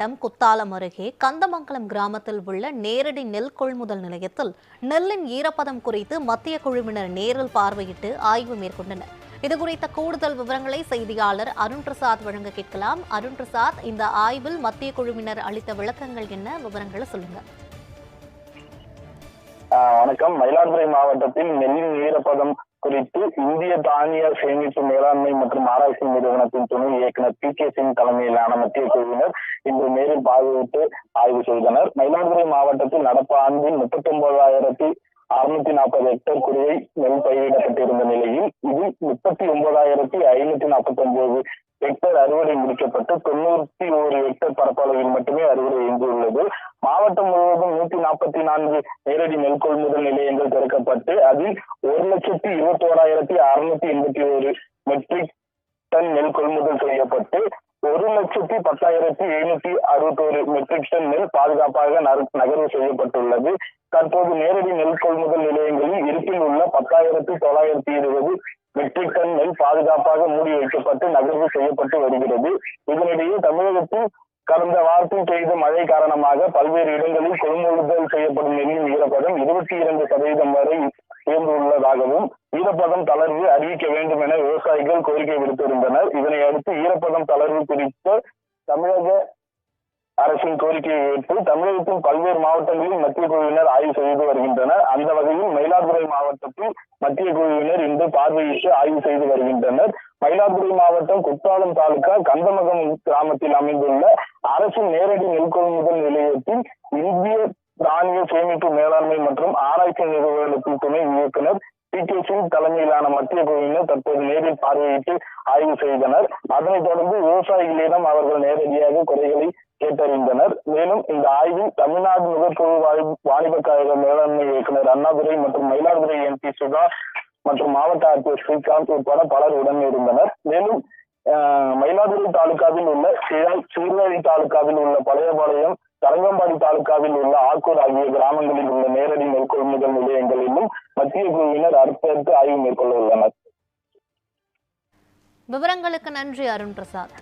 மாவட்டம் குத்தாலம் அருகே கந்தமங்கலம் கிராமத்தில் உள்ள நேரடி நெல் கொள்முதல் நிலையத்தில் நெல்லின் ஈரப்பதம் குறித்து மத்திய குழுவினர் நேரில் பார்வையிட்டு ஆய்வு மேற்கொண்டனர். இது குறித்த கூடுதல் விவரங்களை செய்தியாளர் அருண் பிரசாத் வழங்க கேட்கலாம். அருண் பிரசாத் இந்த ஆய்வில் மத்திய குழுவினர் அளித்த விளக்கங்கள் என்ன? விவரங்களை சொல்லுங்க. வணக்கம். மயிலாடுதுறை மாவட்டத்தில் நெல்லின் ஈரப்பதம் குறித்து இந்திய தானிய சேமிப்பு மேலாண்மை மற்றும் ஆராய்ச்சி நிறுவனத்தின் துணை இயக்குனர் பி கே சிங் தலைமையிலான மத்திய குழுவினர் இன்று நேரில் பார்வையிட்டு ஆய்வு செய்தனர். மயிலாடுதுறை மாவட்டத்தில் நடப்பு ஆண்டில் முப்பத்தி ஒன்பதாயிரத்தி அறுநூத்தி நாற்பது ஹெக்டேர் குடியை நெல் பயிரிடப்பட்டிருந்த நிலையில் இதில் முப்பத்தி ஒன்பதாயிரத்தி ஐநூத்தி நாற்பத்தி ஒன்பது ஹெக்டேர் அறுவடை முடிக்கப்பட்டு தொண்ணூத்தி ஒரு ஹெக்டேர் பரப்பளவில் மட்டுமே அறுவடை எஞ்சியுள்ளது மாவட்டம் முழுவதும் நூத்தி நாற்பத்தி நான்கு நேரடி நெல் கொள்முதல் நிலையங்கள் திறக்கப்பட்டு அதில் ஒரு லட்சத்தி இருபத்தி ஓராயிரத்தி அறுநூத்தி எண்பத்தி ஒரு மெட்ரிக் டன் நெல் கொள்முதல் செய்யப்பட்டு ஒரு லட்சத்தி பத்தாயிரத்தி எழுநூத்தி அறுபத்தோரு மெட்ரிக் டன் நெல் பாதுகாப்பாக நகர்வு செய்யப்பட்டுள்ளது. தற்போது நேரடி நெல் கொள்முதல் நிலையங்களில் இருப்பில் உள்ள பத்தாயிரத்தி தொள்ளாயிரத்தி இருபது மெட்ரிக் டன் நெல் பாதுகாப்பாக மூடி வைக்கப்பட்டு நகர்வு செய்யப்பட்டு வருகிறது. இதனிடையே தமிழகத்தில் கடந்த வாரத்தில் பெய்த மழை காரணமாக பல்வேறு இடங்களில் கொள்முதல் செய்யப்படும் நெல்லின் ஈரப்பதம் இருபத்தி இரண்டு சதவீதம் வரை உயர்ந்துள்ளதாகவும் ஈரப்பதம் தளர்வு அறிவிக்க வேண்டும் என விவசாயிகள் கோரிக்கை விடுத்திருந்தனர். இதனை அடுத்து ஈரப்பதம் தளர்வு குறித்த தமிழக அரசின் கோரிக்கையை ஏற்று தமிழகத்தின் பல்வேறு மாவட்டங்களில் மத்திய குழுவினர் ஆய்வு செய்து வருகின்றனர். அந்த வகையில் மயிலாடுதுறை மாவட்டத்தில் மத்திய குழுவினர் இன்று பார்வையிட்டு ஆய்வு செய்து வருகின்றனர். மயிலாடுதுறை மாவட்டம் குற்றாலம் தாலுகா கந்தமகம் கிராமத்தில் அமைந்துள்ள அரசின் நேரடி நெல் கொள்முதல் நிலையத்தில் இந்திய தானிய சேமிப்பு மேலாண்மை மற்றும் ஆராய்ச்சி நிறுவனத்தின் துணை இயக்குனர் பி கே சிங் தலைமையிலான மத்திய குழுவினர் தற்போது நேரில் பார்வையிட்டு ஆய்வு செய்தனர். அதனைத் தொடர்ந்து விவசாயிகளிடம் அவர்கள் நேரடியாக குறைகளை கேட்டறிந்தனர். மேலும் இந்த ஆய்வில் தமிழ்நாடு நுகர்பொருள் வாணிப கழக மேலாண்மை இயக்குனர் அண்ணாதுரை மற்றும் மயிலாடுதுறை எம்பி சுதா மற்றும் மாவட்ட ஆட்சியர் ஸ்ரீகாந்த் உட்பட பலர் உடன் இருந்தனர். மேலும் மயிலாடுதுறை தாலுகாவில் உள்ள சிழாய் சீர்காழி தாலுகாவில் உள்ள பழையபாளையம் தரங்கம்பாடி தாலுகாவில் உள்ள ஆக்கூர் ஆகிய கிராமங்களில் உள்ள நேரடி நெல் கொள்முதல் நிலையங்களிலும் மத்திய குழுவினர் அடுத்தடுத்து ஆய்வு மேற்கொள்ள உள்ளனர். விவரங்களுக்கு நன்றி அருண் பிரசாத்.